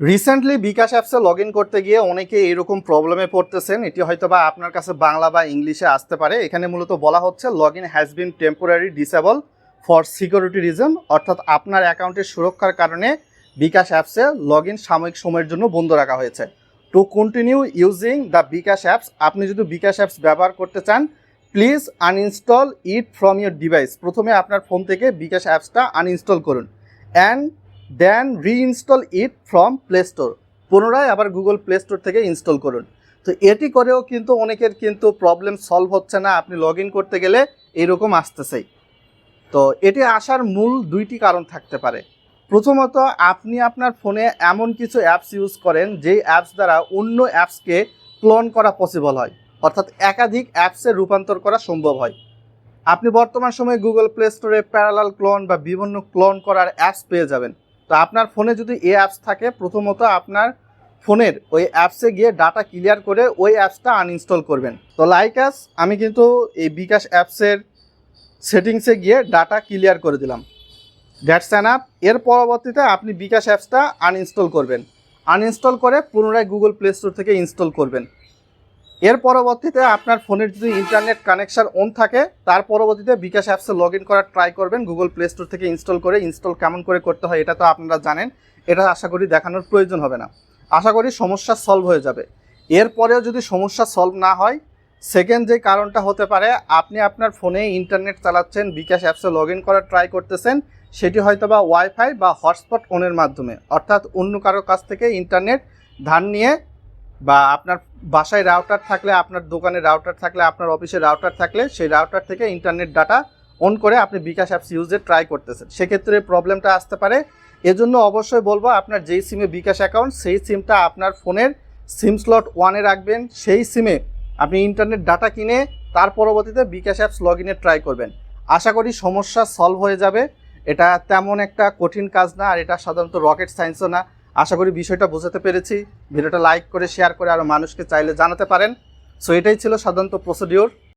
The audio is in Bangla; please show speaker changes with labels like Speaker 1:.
Speaker 1: রিসেন্টলি বিকাশ অ্যাপসে লগ ইন করতে গিয়ে অনেকে এরকম প্রবলেমে পড়তেছেন। এটি হয়তো বা আপনার কাছে বাংলা বা ইংলিশে আসতে পারে। এখানে মূলত বলা হচ্ছে log in has been temporary disable for security reason অর্থাৎ আপনার অ্যাকাউন্টের সুরক্ষার কারণে বিকাশ অ্যাপসে লগ ইন সাময়িক সময়ের জন্য বন্ধ রাখা হয়েছে। To continue using the bKash apps আপনি যদি বিকাশ অ্যাপস ব্যবহার করতে চান please uninstall it from your device প্রথমে আপনার ফোন থেকে বিকাশ অ্যাপসটা আনইনস্টল করুন। And then reinstall it from play store পুনরায় আবার গুগল প্লে স্টোর থেকে ইনস্টল করুন। তো এটি করেও কিন্তু অনেকের কিন্তু প্রবলেম সলভ হচ্ছে না। আপনি লগ করতে গেলে এরকম আসতেছেই। তো এটি আসার মূল দুইটি কারণ থাকতে পারে। প্রথমত, আপনি আপনার ফোনে এমন কিছু অ্যাপস ইউজ করেন, যেই অ্যাপস দ্বারা অন্য অ্যাপসকে ক্লোন করা পসিবল হয়। অর্থাৎ একাধিক অ্যাপসে রূপান্তর করা সম্ভব হয়। আপনি বর্তমান সময়ে গুগল প্লে স্টোরে প্যারালাল ক্লোন বা বিভিন্ন ক্লোন করার অ্যাপস পেয়ে যাবেন। তো আপনার ফোনে যদি এই অ্যাপস থাকে, প্রথমত আপনার ফোনের ওই অ্যাপসে গিয়ে ডাটা ক্লিয়ার করে ওই অ্যাপসটা আনইনস্টল করবেন। তো লাইক আস আমি কিন্তু এই বিকাশ অ্যাপসের সেটিংসে গিয়ে ডাটা ক্লিয়ার করে দিলাম। দ্যাটস অ্যান অ্যাপ এর পরবর্তীতে আপনি বিকাশ অ্যাপসটা আনইনস্টল করবেন। আনইনস্টল করে পুনরায় গুগল প্লে স্টোর থেকে ইনস্টল করবেন। এর পরবর্তীতে আপনার ফোনের যদি ইন্টারনেট কানেকশন অন থাকে, তার পরবর্তীতে বিকাশ অ্যাপসে লগ ইন করার ট্রাই করবেন গুগল প্লে স্টোর থেকে ইনস্টল করে ইনস্টল কেমন করে করতে হয় এটা তো আপনারা জানেন, এটা আশা করি দেখানোর প্রয়োজন হবে না। আশা করি সমস্যা সলভ হয়ে যাবে। এরপরেও যদি সমস্যা সলভ না হয় সেকেন্ড যে কারণটা হতে পারে, আপনি আপনার ফোনে ইন্টারনেট চালাচ্ছেন, বিকাশ অ্যাপসে লগ ইন করার ট্রাই করতেছেন, সেটি হয়তো বা ওয়াইফাই বা হটস্পট অনের মাধ্যমে। অর্থাৎ অন্য কারও কাছ থেকে ইন্টারনেট ধার নিয়ে বা আপনার বাসায় রাউটার থাকলে, আপনার দোকানে রাউটার থাকলে, আপনার অফিসে রাউটার থাকলে, সেই রাউটার থেকে ইন্টারনেট ডাটা অন করে আপনি বিকাশ অ্যাপস ইউজের ট্রাই করতেছেন। সেক্ষেত্রে প্রবলেমটা আসতে পারে। এজন্য অবশ্যই বলব, আপনার যেই সিমে বিকাশ অ্যাকাউন্ট সেই সিমটা আপনার ফোনের সিম স্লট ওয়ানে রাখবেন। সেই সিমে আপনি ইন্টারনেট ডাটা কিনে তার পরবর্তীতে বিকাশ অ্যাপস লগ ইনে ট্রাই করবেন। আশা করি সমস্যা সলভ হয়ে যাবে। এটা তেমন একটা কঠিন কাজ না, আর এটা সাধারণত রকেট সায়েন্সও না। আশা করি বিষয়টা বোঝাতে পেরেছি। ভিডিওটা লাইক করে শেয়ার করে আরও মানুষকে চাইলে জানাতে পারেন। সো এটাই ছিল সাধারণত প্রসিডিওর